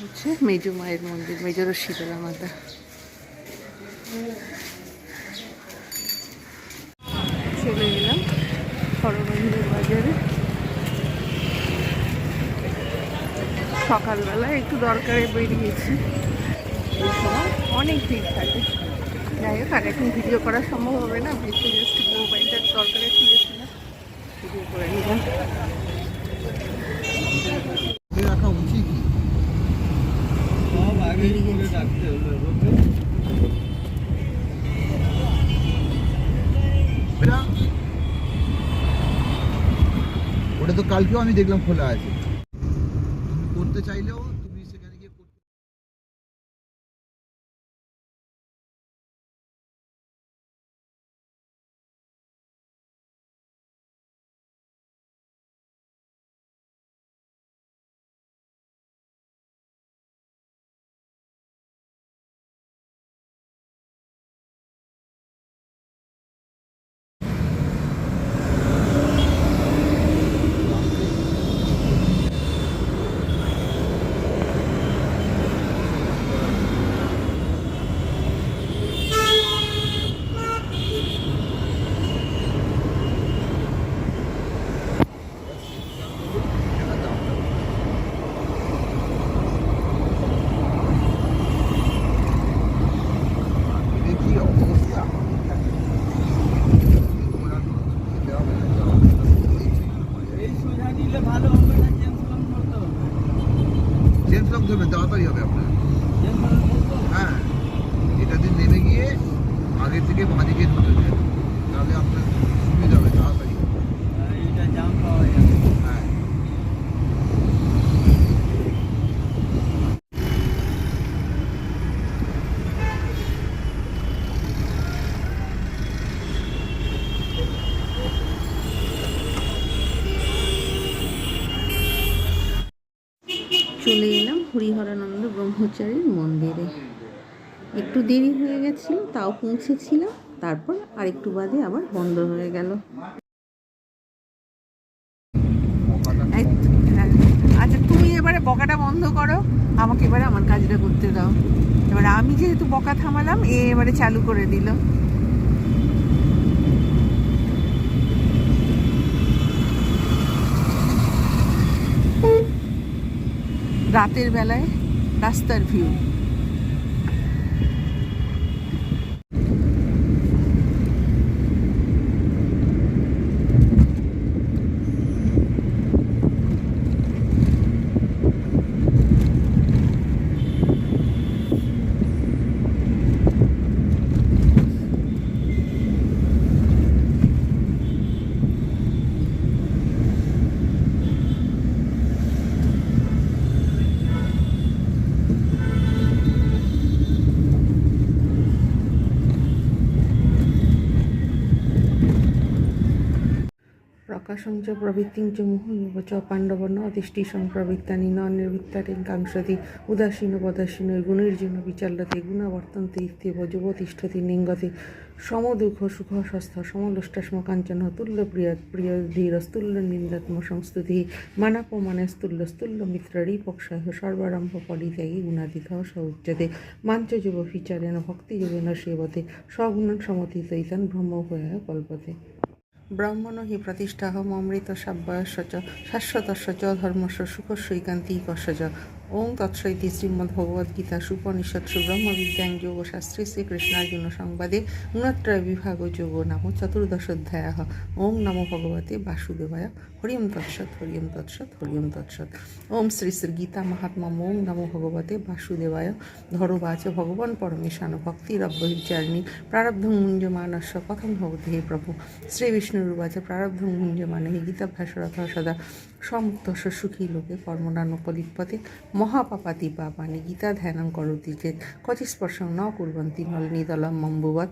হচ্ছে মেজু মায়ের মন্দির মেজর শীতলা মাতা চলে গেলাম হরমন্দির বাজারে। সকালবেলা একটু দরকারে বেরিয়েছি। এই সময় অনেক ভিড় থাকে। যাই হোক আর এখন ভিডিও করা সম্ভব হবে না ভেতরে জাস্ট মোবাইলটার দরকারে খুলেছিলাম ভিডিও করে নিলাম। ওটা তো কালকেও আমি দেখলাম খোলা আছে। করতে চাইলেও তুমি সেখানে গিয়ে করতে এটা কি অবস্থা এই সোজা নিলে ভালো হবে না জেমস লং করতে হবে জেমস লক ধরবেন তাড়াতাড়ি হবে আপনার। হ্যাঁ এটাতে নেমে গিয়ে আগে থেকে বাঁদিকে ঢুকে দেন তাহলে আপনার সুবিধা হবে তাড়াতাড়ি হবে। আর এইটা জাম পাওয়া যাবে হ্যাঁ চলে এলাম হরিহরানন্দ ব্রহ্মচারীর মন্দিরে। একটু দেরি হয়ে গেছিল, তাও পৌঁছেছিলাম, তারপর আর একটু বাদে আবার বন্ধ হয়ে গেল। আচ্ছা তুমি এবারে বকাটা বন্ধ করো, আমাকে এবারে আমার কাজটা করতে দাও। এবারে আমি যেহেতু বকা থামালাম, এ এবারে চালু করে দিল। রাতের বেলায় রাস্তার ভিউ প্রকাশং চ প্রবৃত্তিং চ মুহুর্মুহ চ পাণ্ডবন অতিষ্ঠিসং প্রবৃত্তানি ন নির্বৃত্তারিং কাংসতি উদাসীন পদাসীন গুণের জন্য বিচাল্যতে গুণাবর্তন্তে ইত্যেব যুবতিষ্ঠতি নিঙ্গতে সমদুঃখ সুখ স্বস্থ সমলুষ্টাস্ম কাঞ্চন তুল্য প্রিয় প্রিয় ধীরস্তুল্য নিন্দাত্ম সংস্তুতি মানাপমানস্তুল্য স্তুল্য স্তুল্য মিত্ররি পক্ষাহ সর্বারম্ভ পরিত্যাগী গুণাধিক স উচ্যতে মাঞ্চ যুব বিচারেণ ভক্তিযোগেন সেবতে সগুণ স্বগুণ সমতীতৈতান ব্রহ্মভয় কল্পতে। ব্রাহ্মণ হি প্রতিষ্ঠাহম অমৃত সাব্যয়স্য চ শাশ্বতস্য চ ধর্মস্য সুখস্যৈকান্তিকস্য চ ওং তৎসৈতি শ্রীমদ্ভগবদ্গীতা সুপনিষৎসু ব্রহ্মবিদ্যাং যোগশাস্ত্রে শ্রীকৃষ্ণার্জুন সংবাদে গুণত্রয় বিভাগ যোগ নাম চতুর্দশোধ্যায় ওং নমো ভগবতে বাসুদেবায়। হরিম তৎসৎ হরিম তৎসৎ হরিম তৎসৎ। ওম শ্রী শ্রী গীতা মহাত্মা ওং নমো ভগবতে বাসুদেবায়। ধরবাচ ভগবান পরমেশান ভক্তিরব্যচারিণী প্রারব্ধং মুঞ্জমানস্য কথম ভবতি হে প্রভু। শ্রী বিষ্ণুরুবাচ প্রারব্ধং মুঞ্জমানে হি গীতাভ্যাসরথ সদা। সমুক্তস্য সুখী লোকে কর্মণানুকলিপতে মহাপাপাতি পাপানি গীতা ধ্যানং করতি চেত কচিস্পর্শং ন কুর্বন্তি নলিনীদলম মম্বুবৎ